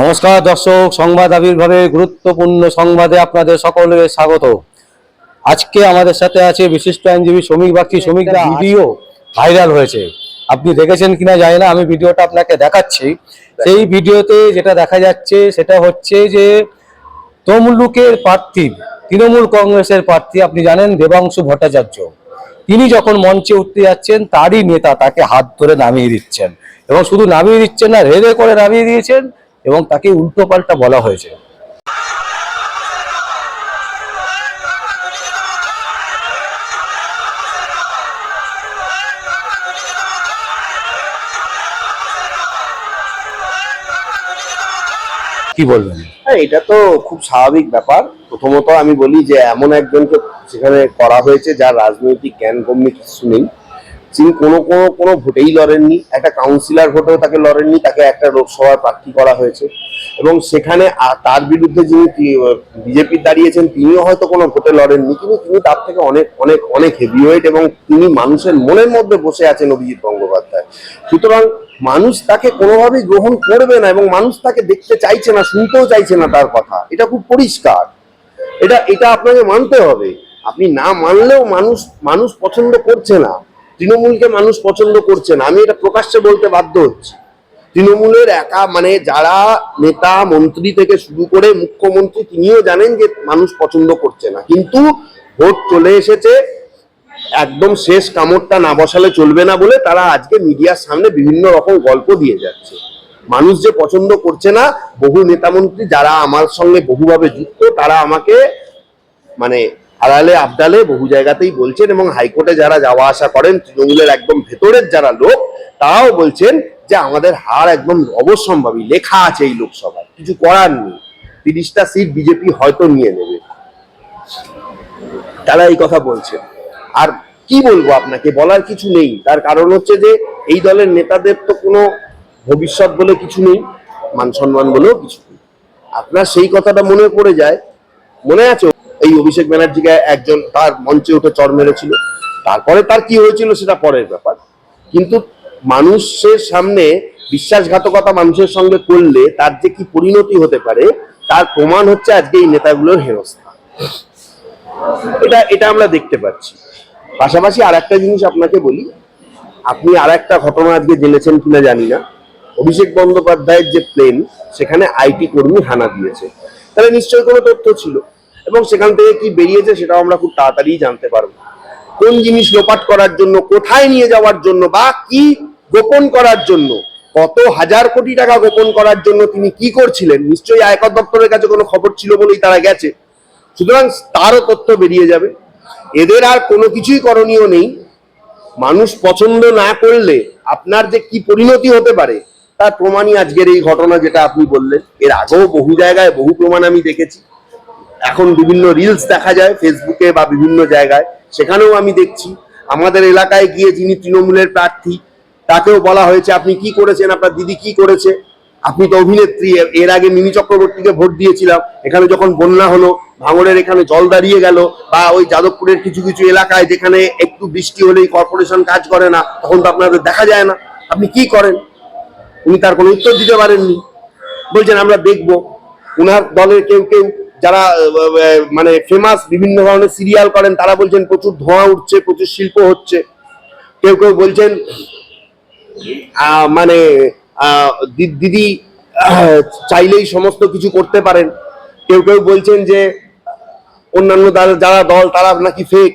নমস্কার দর্শক সংবাদ আবির্ভাবে গুরুত্বপূর্ণ সংবাদে আপনাদের সকলকে স্বাগত। আজকে আমাদের সাথে আছে বিশিষ্ট আইনজীবী শ্রমিক বাগচি শ্রমিকরা ভিডিও ভাইরাল হয়েছে। আপনি দেখেছেন কিনা জানি না আমি ভিডিওটা আপনাকে দেখাচ্ছি। সেই ভিডিওতে যেটা দেখা যাচ্ছে সেটা হচ্ছে যে তমলুকের প্রার্থী তৃণমূল কংগ্রেসের প্রার্থী আপনি জানেন দেবাংশু ভট্টাচার্য। তিনি যখন মঞ্চে উঠতে যাচ্ছেন তারই নেতা তাকে হাত ধরে নামিয়ে দিচ্ছেন। এবং শুধু নামিয়ে দিচ্ছেন না রেলে করে নামিয়ে দিয়েছেন। এবং তাকে উল্টো পাল্টা বলা হয়েছে। কি বলবেন? হ্যাঁ এটা তো খুব স্বাভাবিক ব্যাপার। প্রথমত আমি বলি যে, এমন একজনকে সেখানে করা হয়েছে যার রাজনৈতিক জ্ঞান গম্য কিছু নেই। তিনি কোনো কোনো কোনো ভোটেই লড়েননি, একটা কাউন্সিলর ভোটেও তাকে লড়েননি, তাকে একটা লোকসভার প্রার্থী করা হয়েছে। এবং সেখানে তার বিরুদ্ধে যিনি বিজেপি দাঁড়িয়েছেন, তিনিও হয়তো কোনো ভোটে লড়েননি। কিন্তু তিনি তার থেকে অনেক অনেক অনেক হেভিওয়েট এবং তিনি মানুষের মনের মধ্যে বসে আছেন অভিজিৎ গঙ্গোপাধ্যায় সুতরাং মানুষ তাকে কোনোভাবেই গ্রহণ করবে না এবং মানুষ তাকে দেখতে চাইছে না, শুনতেও চাইছে না তার কথা। এটা খুব পরিষ্কার। এটা এটা আপনাকে মানতে হবে। আপনি না মানলেও মানুষ মানুষ পছন্দ করছে না। তৃণমূলকে মানুষ পছন্দ করছে না। আমি এটা প্রকাশ্যে বলতে বাধ্য হচ্ছি। তৃণমূলের একা মানে যারা নেতা, মন্ত্রী থেকে শুরু করে মুখ্যমন্ত্রী, তিনিও জানেন যে মানুষ পছন্দ করছে না। কিন্তু ভোট চলে এসেছে, একদম শেষ কামড়টা না বসালে চলবে না বলে তারা আজকে মিডিয়ার সামনে বিভিন্ন রকম গল্প দিয়ে যাচ্ছে। মানুষ যে পছন্দ করছে না, বহু নেতামন্ত্রী যারা আমার সঙ্গে বহুভাবে যুক্ত, তারা আমাকে মানে আড়ালে, আবডালে বহু জায়গাতেই বলছেন এবং হাইকোর্টে যারা যাওয়া আসা করেন, তৃণমূলের একদম ভেতরের যারা লোক, তারাও বলছেন যে আমাদের হার একদম অবশ্যম্ভাবী লেখা আছে এই লোকসভায়, কিছু করার নেই। তিরিশটা সিট বিজেপি হয়তো নিয়ে নেবে। তারা এই কথা বলছেন। আর কি বলব আপনাকে, বলার কিছু নেই। তার কারণ হচ্ছে যে এই দলের নেতাদের তো কোনো ভবিষ্যৎ বলে কিছু নেই, মান সম্মান বলেও কিছু নেই। আপনার সেই কথাটা মনে পড়ে যায়, মনে আছে? এই অভিষেক ব্যানার্জিকে একজন তার মঞ্চে উঠে চর মেরেছিল। তারপরে তার কি হয়েছিল সেটা পরের ব্যাপার। কিন্তু মানুষের সামনে বিশ্বাসঘাতকতা মানুষের সঙ্গে করলে তার যে কি পরিণতি হতে পারে, তার প্রমাণ হচ্ছে আজকে এই নেতাগুলোর হেনস্থা। এটা এটা আমরা দেখতে পাচ্ছি। পাশাপাশি আর একটা জিনিস আপনাকে বলি, আপনি আর একটা ঘটনা আজকে জেনেছেন কিনা জানি না। অভিষেক বন্দ্যোপাধ্যায়ের যে প্লেন সেখানে আইটি কর্মী হানা দিয়েছে। তাহলে নিশ্চয়ই কোনো তথ্য ছিল। এবং সেখান থেকে কি বেরিয়েছে সেটাও আমরা খুব তাড়াতাড়ি জানতে পারব। কোন জিনিস লোপাট করার জন্য, কোথায় নিয়ে যাওয়ার জন্য বা কি গোপন করার জন্য, কত হাজার কোটি টাকা গোপন করার জন্য তিনি কি করছিলেন, নিশ্চয়ই আয়কর দপ্তরের কাছে কোনো খবর ছিল বলেই তারা গেছে। সুতরাং তারও তথ্য বেরিয়ে যাবে। এদের আর কোনো কিছুই করণীয় নেই। মানুষ পছন্দ না করলে আপনার যে কি পরিণতি হতে পারে, তার প্রমাণই আজকের এই ঘটনা যেটা আপনি বললেন। এর আগেও বহু জায়গায় বহু প্রমাণ আমি দেখেছি। এখন বিভিন্ন রিলস দেখা যায় ফেসবুকে বা বিভিন্ন জায়গায়। সেখানেও আমি দেখছি। আমাদের এলাকায় গিয়ে যিনি তৃণমূলের প্রার্থী, তাকেও বলা হয়েছে, আপনি কি করেছেন? আপনার দিদি কি করেছে? আপনি তো অভিনেত্রী এর- আগে মিনি চক্রবর্তীকে ভোট দিয়েছিলাম। এখানে যখন বন্যা হলো, ভাঙড়ের এখানে জল দাঁড়িয়ে গেল বা ওই যাদবপুরের কিছু কিছু এলাকায় যেখানে একটু বৃষ্টি হলেই কর্পোরেশন কাজ করে না, তখন তো আপনাদের দেখা যায় না। আপনি কি করেন? উনি তার কোনো উত্তর দিতে পারেননি। বলছেন, আমরা দেখব। উনার দলের কেউ কেউ যারা মানে ফেমাস বিভিন্ন ধরনের সিরিয়াল করেন, তারা বলছেন প্রচুর ধোঁয়া উঠছে, প্রচুর শিল্প হচ্ছে। কেউ কেউ বলছেন মানে দিদি চাইলেই সমস্ত কিছু করতে পারেন। কেউ কেউ বলছেন যে, অন্যান্য যারা দল, তারা নাকি ফেক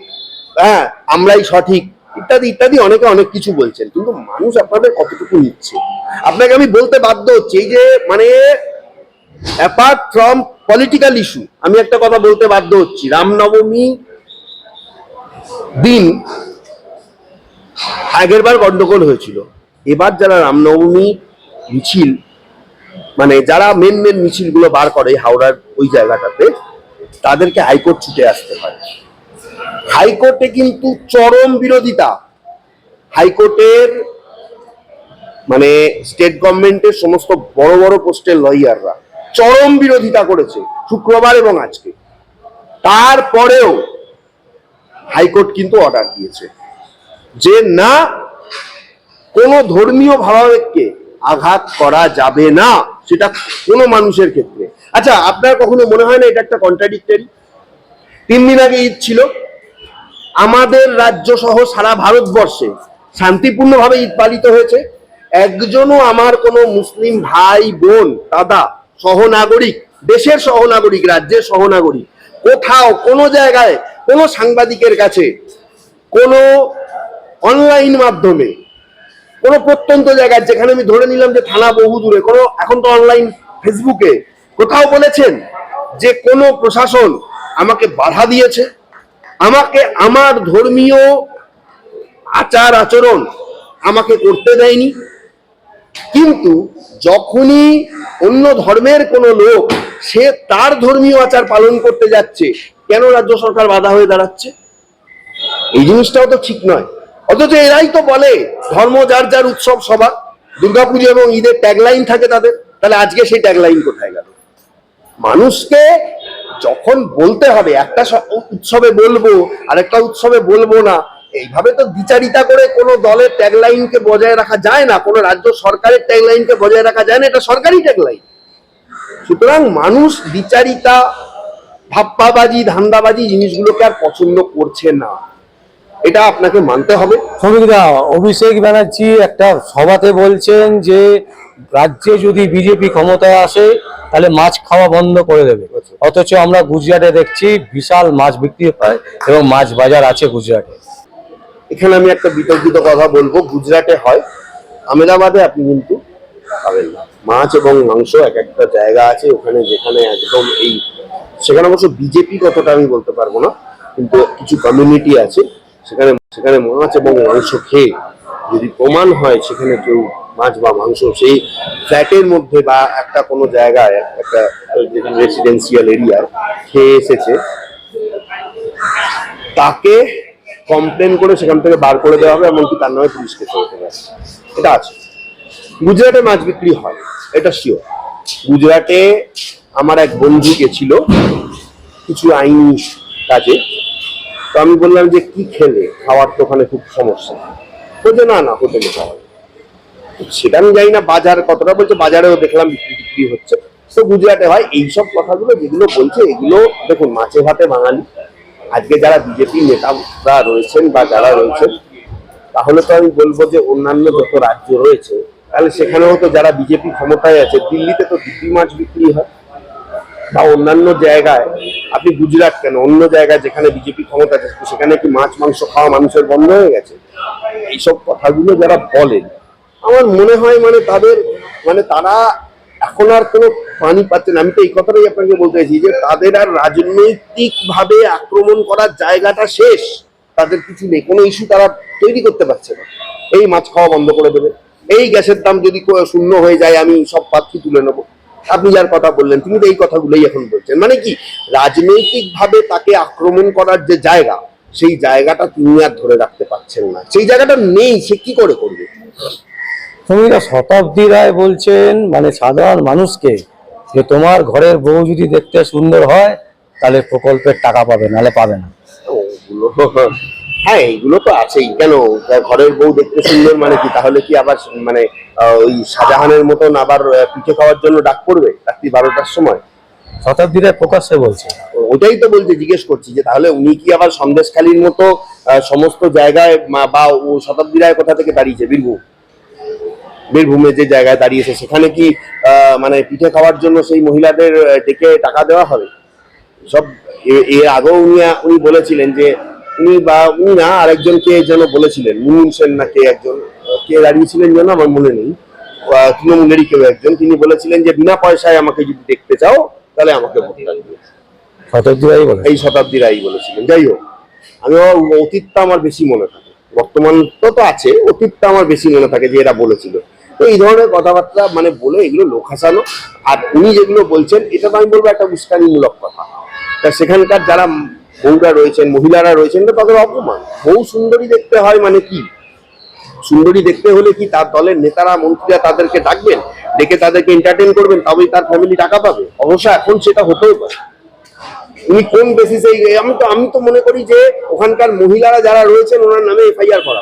হ্যাঁ আমরাই সঠিক। ইত্যাদি ইত্যাদি অনেকে অনেক কিছু বলছেন, কিন্তু মানুষ আপনাদের কতটুকু নিচ্ছে? আপনাকে আমি বলতে বাধ্য হচ্ছি, এই যে মানে অ্যাপার্ট ফ্রম পলিটিক্যাল ইস্যু আমি একটা কথা বলতে বাধ্য হচ্ছি। রামনবমী দিন আগের বার গন্ডগোল হয়েছিল। এবার যারা রামনবমী মিছিল মানে যারা মেন মেন মিছিলগুলো বার করে হাওড়ার ওই জায়গাটাতে, তাদেরকে হাইকোর্ট ছুটে আসতে হয়। হাইকোর্টে কিন্তু চরম বিরোধিতা। হাইকোর্টের মানে স্টেট গভর্নমেন্টের সমস্ত বড় বড় পোস্টের লয়াররা চরম বিরোধিতা করেছে শুক্রবার এবং আজকে। তারপরেও হাইকোর্ট কিন্তু অর্ডার দিয়েছে যে না, কোনো ধর্মীয় ভাবাবেগকে আঘাত করা যাবে না, সেটা কোনো মানুষের ক্ষেত্রে। আচ্ছা আপনার কখনো মনে হয় না এটা একটা কন্ট্রাডিক্টারি তিন দিন আগে ঈদ ছিল। আমাদের রাজ্য সহ সারা ভারতবর্ষে শান্তিপূর্ণভাবে ঈদ পালিত হয়েছে। একজনও আমার কোনো মুসলিম ভাই, বোন, দাদা সহনাগরিক, দেশের সহনাগরিক, রাজ্যের সহনাগরিক, কোথাও, কোনো জায়গায়, কোনো সাংবাদিকের কাছে, কোনো অনলাইন মাধ্যমে, কোনো প্রত্যন্ত জায়গায়, যেখানে আমি ধরে নিলাম যে থানা বহু দূরে, কোনো, এখন তো অনলাইন ফেসবুকে কোথাও বলেছেন যে কোনো প্রশাসন আমাকে বাধা দিয়েছে? আমাকে, আমার ধর্মীয় আচার আচরণ আমাকে করতে দেয়নি? কিন্তু যখনই অন্য ধর্মের কোনো লোক, সে তার ধর্মীয় আচার পালন করতে যাচ্ছে, কেন রাজ্য সরকার বাধা হয়ে দাঁড়াচ্ছে? এই জিনিসটাও তো ঠিক নয়। অথচ এরাই তো বলে, ধর্ম যার যার উৎসব সবার। দুর্গাপুজো এবং ঈদের ট্যাগলাইন থাকে তাদের। তাহলে আজকে সেই ট্যাগলাইন কোথায় গেল? মানুষকে যখন বলতে হবে, একটা উৎসবে বলব আর একটা উৎসবে বলব না এইভাবে তো বিচারিতা করে কোনো দলের ট্যাগলাইনকে বজায় রাখা যায় না, কোনো রাজ্য সরকারের ট্যাগলাইনকে বজায় রাখা যায় না, এটা সরকারি ট্যাগলাইন সুতরাং মানুষ বিচারিতা ভাপ্পাবাজি ধান্দাবাজি জিনিসগুলোকে আর পছন্দ করছে না। এটা আপনাকে মানতে হবে। শ্রমিকদা অভিষেক ব্যানার্জি একটা সভাতে বলছেন যে, রাজ্যে যদি বিজেপি ক্ষমতায় আসে, তাহলে মাছ খাওয়া বন্ধ করে দেবে। অথচ আমরা গুজরাটে দেখছি বিশাল মাছ বিক্রি হয় এবং মাছ বাজার আছে গুজরাটে। এখানে আমি একটা বিতর্কিত কথা বলব, গুজরাটে হয় আমেদাবাদে আপনি কিন্তু পাবেন না। মাছ এবং মাংস এক একটা জায়গা আছে, ওখানে যেখানে একদম এই, সেখানে অবশ্য বিজেপি কতটা আমি বলতে পারব না, কিন্তু কিছু কমিউনিটি আছে, সেখানে সেখানে মাছ এবং মাংস খেয়ে যদি প্রমাণ হয় সেখানে কেউ মাছ বা মাংস, সেই ফ্ল্যাটের মধ্যে বা একটা কোনো জায়গায়, একটা রেসিডেন্সিয়াল এরিয়ায় খেয়ে এসেছে, তাকে কমপ্লেন করে সেখান থেকে বার করে দেওয়া হবে, এমনকি তার নামে পুলিশ কেস হতে পারে এটা আছে। গুজরাটে মাছ বিক্রি হয়, এটা শিওর গুজরাটে আমার এক বন্ধু গেছিল, কিছু আইনি কাজে। তো আমি বললাম যে, কি খেলে? খাওয়ার তো ওখানে খুব সমস্যা। বলছে না না, হোটেলে খাওয়া সেটা আমি জানি না, বাজার কতটা বলছে, বাজারেও দেখলাম বিক্রি টিক্রি হচ্ছে। তো গুজরাটে হয়, এইসব কথাগুলো যেগুলো বলছে, এগুলো দেখুন, মাছে ভাতে বাঙালি। আজকে যারা বিজেপি নেতারা রয়েছেন বা যারা রয়েছেন, তাহলে তো আমি বলব যে অন্যান্য যত রাজ্য রয়েছে, তাহলে সেখানেও তো যারা বিজেপি ক্ষমতায় আছে, দিল্লিতে তো দিল্লি মাছ বিক্রি হয়। বা অন্যান্য জায়গায়, আপনি গুজরাট কেন, অন্য জায়গায় যেখানে বিজেপি ক্ষমতা আছে, সেখানে কি মাছ, মাংস খাওয়া মানুষের বন্ধ হয়ে গেছে? এইসব কথাগুলো যারা বলেন, আমার মনে হয় মানে তাদের মানে তারা এখন আর কোনো পানি পাচ্ছে না। আমি তো এই কথাটাই আপনাকে বলতে চাইছি যে তাদের আর রাজনৈতিক ভাবে আক্রমণ করার জায়গাটা শেষ। তাদের কিছু নেই। কোনো ইস্যু তারা তৈরি করতে পারছে না। এই মাছ খাওয়া বন্ধ করে দেবে। এই গ্যাসের দাম যদি শূন্য হয়ে যায়, আমি সব পাত্রী তুলে নেব। আপনি যার কথা বললেন, তিনি তো এই কথাগুলোই এখন বলছেন। মানে কি? রাজনৈতিক ভাবে তাকে আক্রমণ করার যে জায়গা, সেই জায়গাটা তিনি আর ধরে রাখতে পারছেন না। সেই জায়গাটা নেই, সে কি করে করবে? শ্রমিকরা শতাব্দী রায় বলছেন মানে সাধারণ মানুষকে যে তোমার ঘরের বউ যদি দেখতে সুন্দর হয় তাহলে প্রকল্পের টাকা পাবে নাহলে পাবে না। হ্যাঁ এইগুলো তো আছেই। কেন? ঘরের বউ দেখতে সুন্দর মানে কি? তাহলে কি আবার মানে ওই শাহজাহানের মতন আবার পিঠে খাওয়ার জন্য ডাক পড়বে রাত্রি বারোটার সময়? শতাব্দী রায় প্রকাশ্যে বলছে। ওটাই তো বলতে জিজ্ঞেস করছি যে তাহলে উনি কি আবার সন্দেশখালীর মতো সমস্ত জায়গায় বা ও শতাব্দী রায় কোথা থেকে দাঁড়িয়েছে বীরভূম। বীরভূমে যে জায়গায় দাঁড়িয়েছে সেখানে কি আহ, মানে পিঠে খাওয়ার জন্য সেই মহিলাদের ডেকে টাকা দেওয়া হবে? সব এর আগেও উনি উনি বলেছিলেন যে উনি বা উনি না আরেকজনকে যেন বলেছিলেন মুনমুন সেন না কে একজন কে দাঁড়িয়েছিলেন যেন আমার মনে নেই। তৃণমূলেরই কেউ একজন তিনি বলেছিলেন যে বিনা পয়সায় আমাকে যদি দেখতে চাও তাহলে আমাকে শতাব্দী রায় বলে এই শতাব্দীর আই বলেছিলেন। যাই হোক আমি অতীতটা আমার বেশি মনে থাকে। বর্তমান তো তো আছে অতীতটা আমার বেশি মনে থাকে যে এরা বলেছিল। তো এই ধরনের কথাবার্তা মানে বলে এগুলো লোক হাসানো। আর উনি যেগুলো বলছেন, এটা তো আমি বলব একটা উস্কানিমূলক কথা। তা সেখানকার যারা বউরা রয়েছেন, মহিলারা রয়েছেন তো তাদের অপমান। বউ সুন্দরী দেখতে হয় মানে কি? সুন্দরী দেখতে হলে কি তার দলের নেতারা, মন্ত্রীরা তাদেরকে ডাকবেন, ডেকে তাদেরকে এন্টারটেন করবেন, তবেই তার ফ্যামিলি টাকা পাবে? অবশ্য এখন সেটা হতেও পারে। উনি কোন বেসিসে আমি তো আমি তো মনে করি যে ওখানকার মহিলারা যারা রয়েছেন, ওনার নামে এফআইআর করা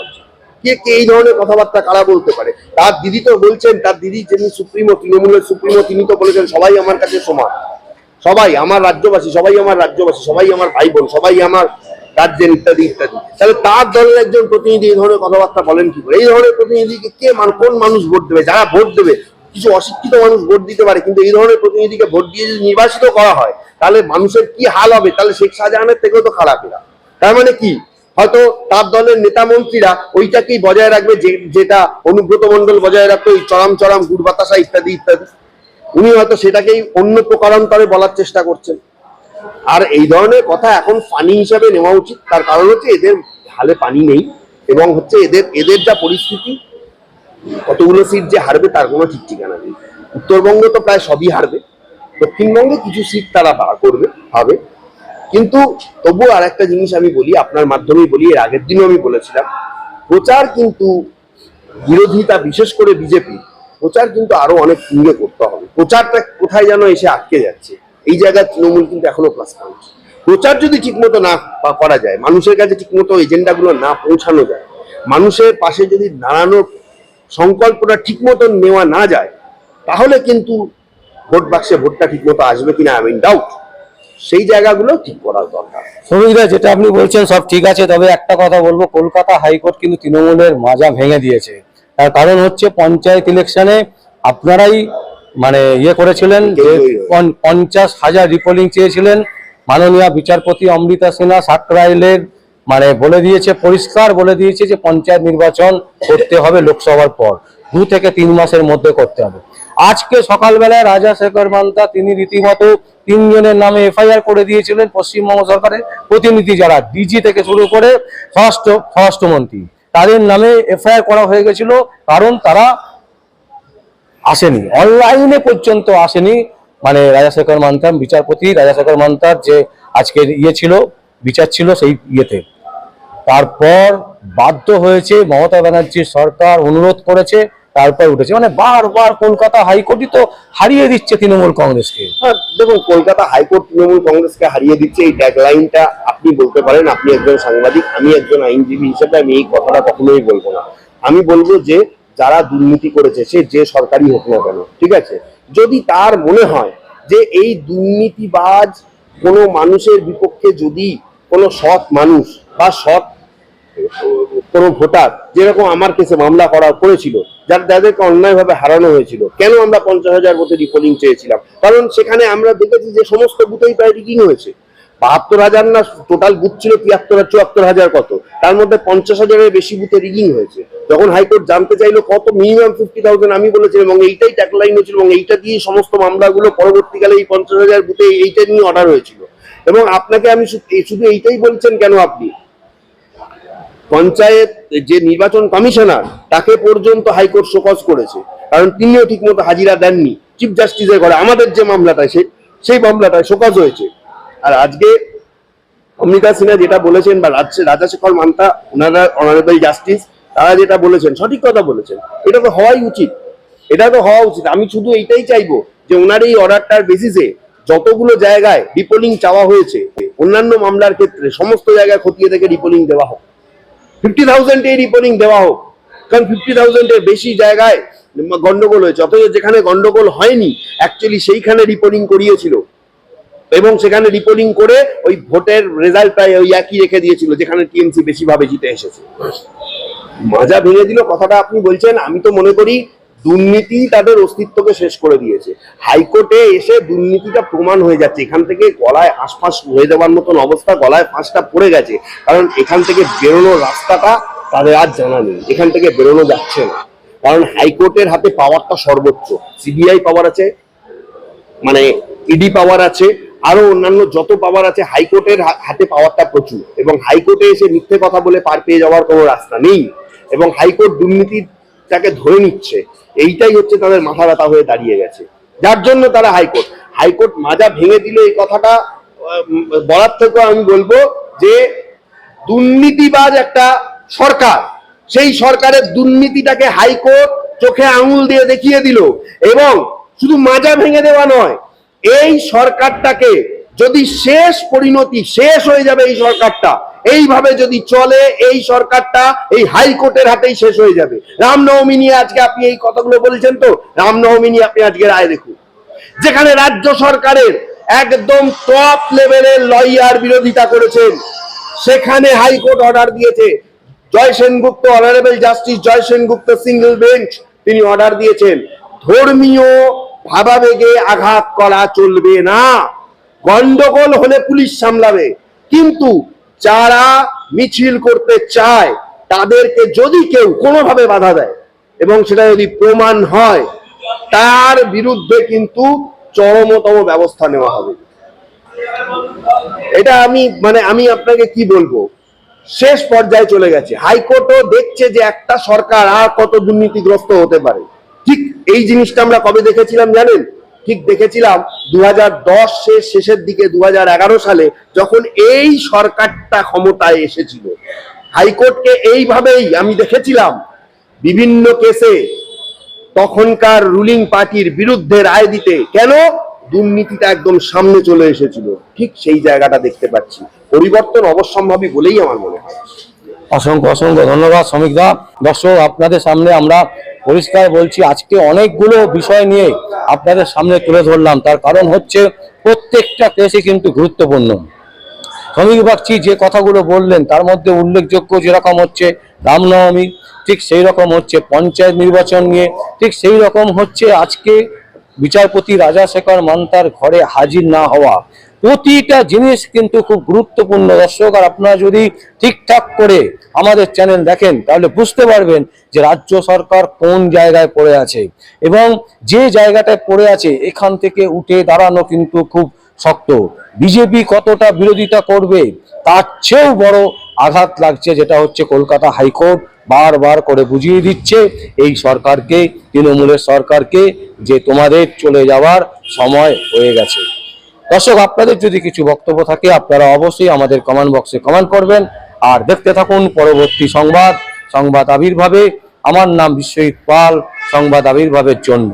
কে কে এই ধরনের কথাবার্তা কারা বলতে পারে? তার দিদি তো বলছেন, তার দিদি যিনি সুপ্রিমো, তৃণমূলের সুপ্রিমো, তিনি তো বলেছেন সবাই আমার কাছে সমান। সবাই আমার রাজ্যবাসী, সবাই আমার রাজ্যবাসী, সবাই আমার ভাই বোন সবাই আমার রাজ্যের ইত্যাদি ইত্যাদি। তাহলে তার দলের একজন প্রতিনিধি এই ধরনের কথাবার্তা বলেন কি করে? এই ধরনের প্রতিনিধিকে কে মান- কোন মানুষ ভোট দেবে? যারা ভোট দেবে, কিছু অশিক্ষিত মানুষ ভোট দিতে পারে, কিন্তু এই ধরনের প্রতিনিধিকে ভোট দিয়ে যদি নির্বাচিত করা হয়, তাহলে মানুষের কি হাল হবে? তাহলে শেখ শাহজাহানের থেকেও তো খারাপ এরা। তার মানে কি? হয়তো তার দলের নেতা মন্ত্রীরা ওইটাকেই বজায় রাখবে যেটা অনুব্রত মন্ডল বজায় রাখতো ওই চরম চরম গুড় বাতাসা ইত্যাদি ইত্যাদি। উনি হয়তো সেটাকেই অন্য প্রকারান্তরে বলার চেষ্টা করছেন। আর এই ধরনের কথা এখন ফানি হিসাবে নেওয়া উচিত। তার কারণ হচ্ছে এদের হালে পানি নেই এবং হচ্ছে এদের এদের যা পরিস্থিতি, কতগুলো সিট যে হারবে তার কোনো ঠিক ঠিকানা নেই। উত্তরবঙ্গ তো প্রায় সবই হারবে। দক্ষিণবঙ্গে কিছু সিট তারা করবে হবে কিন্তু তবুও আর একটা জিনিস আমি বলি, আপনার মাধ্যমেই বলি, এর আগের দিনও আমি বলেছিলাম, প্রচার কিন্তু বিরোধিতা বিশেষ করে বিজেপি, প্রচার কিন্তু আরও অনেক সঙ্গে করতে হবে। প্রচারটা কোথায় যেন এসে আটকে যাচ্ছে। এই জায়গায় তৃণমূল কিন্তু এখনও প্লাস পয়েন্ট প্রচার যদি ঠিকমতো না করা যায়, মানুষের কাছে ঠিকমতো এজেন্ডাগুলো না পৌঁছানো যায়, মানুষের পাশে যদি দাঁড়ানোর সংকল্পটা ঠিকমতো নেওয়া না যায়, তাহলে কিন্তু ভোট বাক্সে ভোটটা ঠিকমতো আসবে কিনা আই মিন ডাউট সেই জায়গাগুলো ঠিক করার দরকার। শ্রমিকরা যেটা আপনি বলছেন সব ঠিক আছে তবে একটা কথা বলব কলকাতা হাইকোর্ট কিন্তু তৃণমূলের মাজা ভেঙে দিয়েছে। তার কারণ হচ্ছে পঞ্চায়েত ইলেকশনে আপনারাই মানে ইয়ে করেছিলেন যে পঞ্চাশ হাজার রিপোলিং চেয়েছিলেন। মাননীয় বিচারপতি অমৃতা সিনহা সাকরাইলের মানে বলে দিয়েছে পরিষ্কার বলে দিয়েছে যে পঞ্চায়েত নির্বাচন করতে হবে লোকসভার পর। দু থেকে তিন মাসের মধ্যে করতে হবে। আজকে সকালবেলায় রাজা শেখর মান্তা, তিনি রীতিমতো তিনজনের নামে এফআইআর করে দিয়েছিলেন পশ্চিমবঙ্গ সরকারের প্রতিনিধি যারা ডিজি থেকে শুরু করে স্বরাষ্ট্র, স্বরাষ্ট্রমন্ত্রী। তাদের নামে এফআইআর করা হয়ে গেছিল, কারণ তারা আসেনি। অনলাইনে পর্যন্ত আসেনি। মানে রাজাশেখর মান্তার বিচারপতি রাজাশেখর মান্তার যে আজকের ইয়ে ছিল, বিচার ছিল সেই ইয়েতে। তারপর বাধ্য হয়েছে মমতা ব্যানার্জির সরকার অনুরোধ করেছে তারপর উঠেছে। মানে বারবার কলকাতা হাইকোর্টই তো হারিয়ে দিচ্ছে তৃণমূল কংগ্রেসকে। হ্যাঁ দেখুন, কলকাতা হাইকোর্ট তৃণমূল কংগ্রেসকে হারিয়ে দিচ্ছে। এই ট্যাগলাইনটা আপনি বলতে পারেন, আপনি একজন সাংবাদিক, আমি একজন আইনজীবী হিসেবে আমি এই কথাটা কখনোই বলব না। আমি বলব যে, যারা দুর্নীতি করেছে, সে যে সরকারি হোক না কেন, ঠিক আছে? যদি তার মনে হয় যে এই দুর্নীতিবাজ কোনো মানুষের বিপক্ষে যদি কোনো সৎ মানুষ বা সৎ কোনো ভোটার যেরকম আমার কেসে মামলা করা করেছিল, যার যাদেরকে অন্যায়ভাবে হারানো হয়েছিল, কেন আমরা পঞ্চাশ হাজার ভোটে রিপোলিং চেয়েছিলাম? কারণ সেখানে আমরা দেখেছি যে সমস্ত বুথেই প্রায় রিগিং হয়েছে। বাহাত্তর হাজার না টোটাল বুথ ছিল তিয়াত্তর চুয়াত্তর হাজার কত? তার মধ্যে পঞ্চাশ হাজারের বেশি বুথে রিগিং হয়েছে। যখন হাইকোর্ট জানতে চাইলো কত মিনিমাম ফিফটি থাউজেন্ড আমি বলেছিলাম এবং এইটাই ট্যাগলাইন হয়েছিল এবং এইটা দিয়ে সমস্ত মামলাগুলো পরবর্তীকালে এই পঞ্চাশ হাজার বুথে এইটা নিয়ে অর্ডার হয়েছিল। এবং আপনাকে আমি শুধু এইটাই বলছেন কেন আপনি? পঞ্চায়েত যে নির্বাচন কমিশনার, তাকে পর্যন্ত হাইকোর্ট শোকজ করেছে। কারণ তিনিও ঠিকমতো হাজিরা দেননি। চিফ জাস্টিসের ঘরে আমাদের যে মামলাটা সেই সেই মামলাটায় শোকজ হয়েছে। আর আজকে অমৃতা সিনহা যেটা বলেছেন বা রাজাশেখর মান্তা, ওনারা অনারেবল জাস্টিস, তারা যেটা বলেছেন, সঠিক কথা বলেছেন। এটা তো হওয়াই উচিত। এটা তো হওয়া উচিত। আমি শুধু এইটাই চাইব যে ওনার এই অর্ডারটার বেসিসে যতগুলো জায়গায় রিপোলিং চাওয়া হয়েছে, অন্যান্য মামলার ক্ষেত্রে সমস্ত জায়গায় খতিয়ে থেকে রিপোলিং দেওয়া হোক। ফিফটি থাউজেন্ড এই রিপোর্টিং দেওয়া হোক। কারণ ফিফটি থাউজেন্ডের বেশি জায়গায় গন্ডগোল হয়েছে, অথচ যেখানে গন্ডগোল হয়নি অ্যাকচুয়ালি সেইখানে রিপোর্টিং করিয়েছিল। এবং সেখানে রিপোর্টিং করে ওই ভোটের রেজাল্ট প্রায় ওই একই রেখে দিয়েছিল, যেখানে টিএমসি বেশিভাবে জিতে এসেছে। মাজা ভেঙে দিল কথাটা আপনি বলছেন, আমি তো মনে করি দুর্নীতি তাদের অস্তিত্বকে শেষ করে দিয়েছে। হাইকোর্টে এসে দুর্নীতিটা প্রমাণ হয়ে যাচ্ছে। এখান থেকে গলায় আশপাশ হয়ে যাওয়ার মতন অবস্থা, গলায় ফাঁসটা পড়ে গেছে। কারণ এখান থেকে বেরোনোর রাস্তাটা তাদের আর জানা নেই। এখান থেকে বেরোনো যাচ্ছে না। কারণ হাইকোর্টের হাতে পাওয়ারটা সর্বোচ্চ। সিবিআই পাওয়ার আছে মানে ইডি পাওয়ার আছে, আরও অন্যান্য যত পাওয়ার আছে, হাইকোর্টের হাতে পাওয়ারটা প্রচুর। এবং হাইকোর্টে এসে মিথ্যে কথা বলে পার পেয়ে যাওয়ার কোনো রাস্তা নেই। এবং হাইকোর্ট দুর্নীতিটাকে ধরে নিচ্ছে। এইটাই হচ্ছে তাদের মাথা ব্যথা হয়ে দাঁড়িয়ে গেছে। যার জন্য তারা হাইকোর্ট। হাইকোর্ট মাজা ভেঙে দিল এই কথাটা বলার থেকেও আমি বলব যে, দুর্নীতিবাজ একটা সরকার, সেই সরকারের দুর্নীতিটাকে হাইকোর্ট চোখে আঙুল দিয়ে দেখিয়ে দিল এবং শুধু মাজা ভেঙে দেওয়া নয়, এই সরকারটাকে যদি শেষ পরিণতি, শেষ হয়ে যাবে এই সরকারটা এইভাবে যদি চলে, এই সরকারটা এই হাইকোর্টের হাতেই শেষ হয়ে যাবে। রামনবমী নিয়ে আজকে আপনি এই কথাগুলো বলছেন তো? রামনবমী নিয়ে আপনি আজকে রায় দেখুন। যেখানে রাজ্য সরকারের একদম টপ লেভেলের লয়ার বিরোধিতা করেছেন, সেখানে হাইকোর্ট অর্ডার দিয়েছে। Joy Sengupta honourable justice Joy Sengupta single bench তিনি অর্ডার দিয়েছেন। ধর্মীয় ভাবাবেগে আঘাত করা চলবে না। গন্ডগোল হলে পুলিশ সামলাবে। কিন্তু যারা মিছিল করতে চায়, তাদেরকে যদি কেউ কোনোভাবে বাধা দেয় এবং সেটা যদি প্রমাণ হয়, তার বিরুদ্ধে কিন্তু চরমতম ব্যবস্থা নেওয়া হবে। এটা আমি মানে আমি আপনাকে কি বলব? শেষ পর্যায়ে চলে গেছে। হাইকোর্টও দেখছে যে একটা সরকার আর কত দুর্নীতিগ্রস্ত হতে পারে। ঠিক এই জিনিসটা আমরা কবে দেখেছিলাম জানেন? ঠিক দেখেছিলাম দু শেষ শেষের দিকে দু সালে যখন এই সরকারটা ক্ষমতায় এসেছিল। হাইকোর্টকে এইভাবেই আমি দেখেছিলাম বিভিন্ন কেসে তখনকার রুলিং পার্টির বিরুদ্ধে রায় দিতে কেন দুর্নীতিটা একদম সামনে চলে এসেছিল। ঠিক সেই জায়গাটা দেখতে পাচ্ছি। পরিবর্তন অবশ্যম্ভাবী বলেই আমার মনে হয়। অসংখ্য অসংখ্য ধন্যবাদ শ্রমিকদা দর্শক, আপনাদের সামনে আমরা পরিষ্কার বলছি, আজকে অনেকগুলো বিষয় নিয়ে আপনাদের সামনে তুলে ধরলাম। তার কারণ হচ্ছে, প্রত্যেকটা কেসই কিন্তু গুরুত্বপূর্ণ। শ্রমিক বাগচি যে কথাগুলো বললেন, তার মধ্যে উল্লেখযোগ্য যেরকম হচ্ছে রামনবমী, ঠিক সেই রকম হচ্ছে পঞ্চায়েত নির্বাচন নিয়ে, ঠিক সেই রকম হচ্ছে আজকে বিচারপতি রাজাশেখর মান্তার ঘরে হাজির না হওয়া। প্রতিটা জিনিস কিন্তু খুব গুরুত্বপূর্ণ। দর্শক, আর আপনারা যদি ঠিকঠাক করে আমাদের চ্যানেল দেখেন, তাহলে বুঝতে পারবেন যে রাজ্য সরকার কোন জায়গায় পড়ে আছে। এবং যে জায়গাটায় পড়ে আছে, এখান থেকে উঠে দাঁড়ানো কিন্তু খুব শক্ত। বিজেপি কতটা বিরোধিতা করবে, তার চেয়েও বড় আঘাত লাগছে, যেটা হচ্ছে কলকাতা হাইকোর্ট। বারবার করে বুঝিয়ে দিচ্ছে, এই সরকারকে, তৃণমূলের সরকারকে, যে তোমাদের চলে যাওয়ার সময় হয়ে গেছে। দর্শক, আপনাদের যদি কিছু বক্তব্য থাকে, আপনারা অবশ্যই আমাদের কমেন্ট বক্সে কমেন্ট করবেন। আর দেখতে থাকুন পরবর্তী সংবাদ সংবাদ আবির্ভাবে। আমার নাম বিশ্বজিৎ পাল, সংবাদ আবির্ভাবের জন্য।